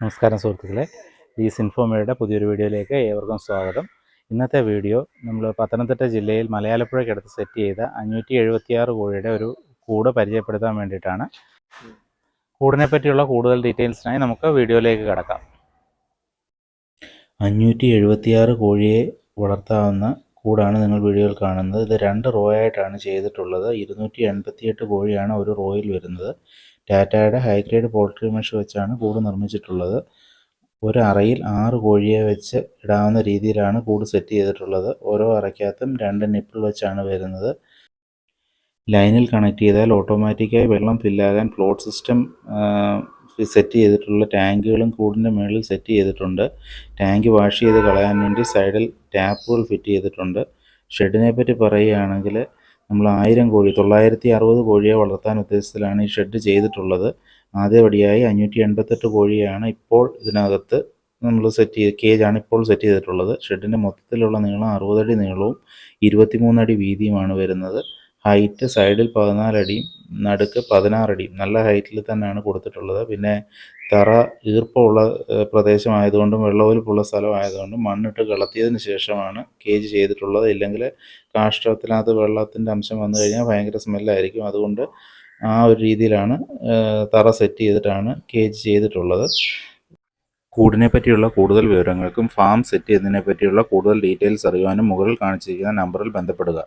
നമസ്കാരം സുഹൃത്തുക്കളെ. ഈ സിൻഫോമയുടെ പുതിയൊരു വീഡിയോയിലേക്ക് ഏവർക്കും സ്വാഗതം. ഇന്നത്തെ വീഡിയോ നമ്മൾ പത്തനംതിട്ട ജില്ലയിൽ മലയാളപ്പുഴയ്ക്കടുത്ത് സെറ്റ് ചെയ്ത അഞ്ഞൂറ്റി എഴുപത്തിയാറ് കോഴിയുടെ ഒരു കൂട് പരിചയപ്പെടുത്താൻ വേണ്ടിയിട്ടാണ്. കൂടിനെ പറ്റിയുള്ള കൂടുതൽ ഡീറ്റെയിൽസിനായി നമുക്ക് വീഡിയോയിലേക്ക് കടക്കാം. അഞ്ഞൂറ്റി എഴുപത്തിയാറ് കോഴിയെ വളർത്താവുന്ന കൂടാണ് നിങ്ങൾ വീഡിയോയിൽ കാണുന്നത്. ഇത് രണ്ട് റോ ആയിട്ടാണ് ചെയ്തിട്ടുള്ളത്. ഇരുന്നൂറ്റി എൺപത്തിയെട്ട് കോഴിയാണ് ഒരു റോയിൽ വരുന്നത്. ടാറ്റയുടെ ഹൈഗ്രേഡ് പോൾട്രി മെഷ് വെച്ചാണ് കൂട് നിർമ്മിച്ചിട്ടുള്ളത്. ഒരു അറയിൽ ആറ് കോഴിയെ വെച്ച് ഇടാവുന്ന രീതിയിലാണ് കൂട് സെറ്റ് ചെയ്തിട്ടുള്ളത്. ഓരോ അറയ്ക്കകത്തും രണ്ട് നിപ്പിൾ വെച്ചാണ് വരുന്നത്. ലൈനിൽ കണക്ട് ചെയ്താൽ ഓട്ടോമാറ്റിക്കായി വെള്ളം ഫില്ലാകാൻ ഫ്ലോട്ട് സിസ്റ്റം സെറ്റ് ചെയ്തിട്ടുള്ള ടാങ്കുകളും കൂടിന്റെ മുകളിൽ സെറ്റ് ചെയ്തിട്ടുണ്ട്. ടാങ്ക് വാഷ് ചെയ്ത് കളയാൻ വേണ്ടി സൈഡിൽ ടാപ്പുകൾ ഫിറ്റ് ചെയ്തിട്ടുണ്ട്. ഷെഡിനെ പറ്റി പറയുകയാണെങ്കിൽ നമ്മൾ ആയിരം കോഴി തൊള്ളായിരത്തി അറുപത് കോഴിയെ വളർത്താൻ ഉദ്ദേശത്തിലാണ് ഈ ഷെഡ് ചെയ്തിട്ടുള്ളത്. ആദ്യപടിയായി അഞ്ഞൂറ്റി എൺപത്തെട്ട് കോഴിയാണ് ഇപ്പോൾ ഇതിനകത്ത് നമ്മൾ സെറ്റ് ചെയ്ത് കേജാണ് ഇപ്പോൾ സെറ്റ് ചെയ്തിട്ടുള്ളത്. ഷെഡിന്റെ മൊത്തത്തിലുള്ള നീളം അറുപതടി നീളവും ഇരുപത്തിമൂന്നടി വീതിയുമാണ് വരുന്നത്. ഹൈറ്റ് സൈഡിൽ പതിനാലടിയും നടുക്ക് പതിനാറടി നല്ല ഹൈറ്റിൽ തന്നെയാണ് കൊടുത്തിട്ടുള്ളത്. പിന്നെ തറ ഈർപ്പമുള്ള പ്രദേശമായതുകൊണ്ടും വെള്ളമൊലിപ്പുള്ള സ്ഥലമായതുകൊണ്ടും മണ്ണിട്ട് കളത്തിയതിന് ശേഷമാണ് കേജ് ചെയ്തിട്ടുള്ളത്. ഇല്ലെങ്കിൽ കാഷ്ടത്തിനകത്ത് വെള്ളത്തിന്റെ അംശം വന്നു കഴിഞ്ഞാൽ ഭയങ്കര സ്മെല്ലായിരിക്കും അതുകൊണ്ട് ആ ഒരു രീതിയിലാണ് തറ സെറ്റ് ചെയ്തിട്ടാണ് കേജ് ചെയ്തിട്ടുള്ളത്. കൂടിനെ പറ്റിയുള്ള കൂടുതൽ വിവരങ്ങൾക്കും ഫാം സെറ്റ് ചെയ്യുന്നതിനെ പറ്റിയുള്ള കൂടുതൽ ഡീറ്റെയിൽസ് അറിയുവാനും മുകളിൽ കാണിച്ചിരിക്കുന്ന നമ്പറിൽ ബന്ധപ്പെടുക.